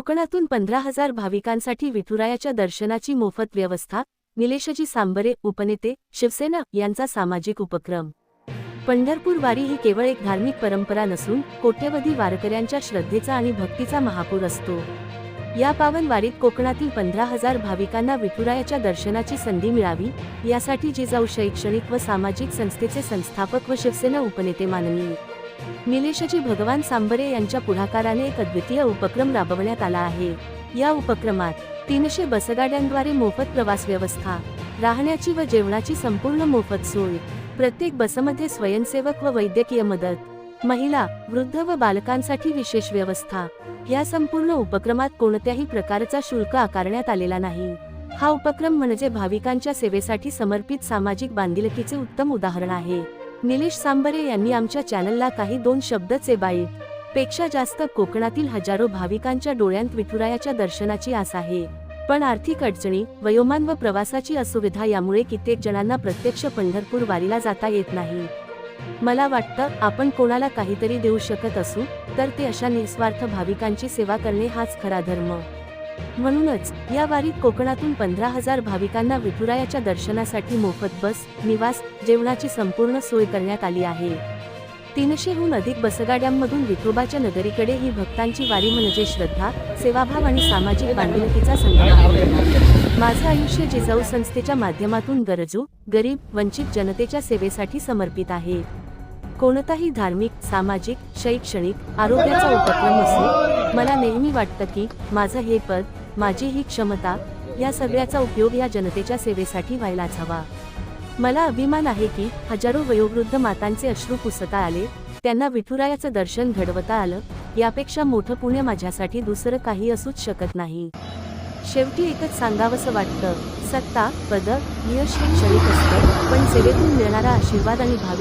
कोकणातून पंधरा हजार भाविकांसाठी विठुरायाच्या दर्शनाची मोफत व्यवस्था निलेशजी सांबरे उपनेते शिवसेना यांचा सामाजिक उपक्रम. पंढरपूर वारी ही केवळ एक धार्मिक परंपरा नसून कोट्यवधी वारकऱ्यांच्या श्रद्धेचा आणि भक्तीचा महापूर असतो. या पावन वारीत कोकणातील पंधरा हजार भाविकांना विठुरायाच्या दर्शनाची संधी मिळावी यासाठी जिजाऊ शैक्षणिक व सामाजिक संस्थेचे संस्थापक व शिवसेना उपनेते माननीय निलेशजी भगवान सांबरे यांच्या पुढाकाराने एक अद्वितीय उपक्रम राबवण्यात आला आहे. या उपक्रमात तीनशे बसगाड्यांद्वारे मोफत प्रवास व्यवस्था राहण्याची व जेवणाची संपूर्ण मोफत सोय प्रत्येक बसमध्ये स्वयंसेवक व वैद्यकीय मदत महिला वृद्ध व बालकांसाठी विशेष व्यवस्था या संपूर्ण उपक्रमात कोणत्याही प्रकारचा शुल्क आकारण्यात आलेला नाही. हा उपक्रम म्हणजे भाविकांच्या सेवेसाठी समर्पित सामाजिक बांधिलकीचे उत्तम उदाहरण आहे. निलेश सांबरे यांनी आमच्या चॅनलला काही दोन शब्द बाईटपेक्षा जास्त कोकणातील हजारो भाविकांच्या डोळ्यांत विठुरायाच्या दर्शनाची आस आहे. पण आर्थिक अडचणी वयोमान व प्रवासाची असुविधा यामुळे कित्येक जणांना प्रत्यक्ष पंढरपूर वारीला जाता येत नाही. मला वाटतं आपण कोणाला काहीतरी देऊ शकत असू तर ते अशा निस्वार्थ भाविकांची सेवा करणे हाच खरा धर्म. म्हणूनच या वारीत कोकणातून पंधरा हजार भाविकांना विठुरायाच्या दर्शनासाठी मोफत बस निवास जेवणाची संपूर्ण सोय करण्यात आली आहे. तीनशेहून अधिक बसगाड्यांमधून विठोबाच्या नगरीकडे ही भक्तांची वारी म्हणजे श्रद्धा सेवाभाव आणि सामाजिक बांधिलकीचा संगम आहे. माझं आयुष्य जिजाऊ संस्थेच्या माध्यमातून गरजू गरीब वंचित जनतेच्या सेवेसाठी समर्पित आहे. कोणताही धार्मिक सामाजिक शैक्षणिक आरोग्याचा उपक्रम असो मला नेहमी वाटतं की माझं हे पद माझी ही क्षमता या सगळ्याचा उपयोग या जनतेच्या सेवेसाठी व्हायलाच हवा. मला अभिमान आहे की हजारो वयोवृद्ध मातांचे अश्रू पुसता आले त्यांना विठुरायाचं दर्शन घडवता आलं यापेक्षा मोठं पुण्य माझ्यासाठी दुसरं काही असूच शकत नाही. शेवटी एकच सांगावंसं वाटतं सत्ता पद यश हे क्षणिक असतं पण सेवेतून मिळणारा आशीर्वाद आणि भाविक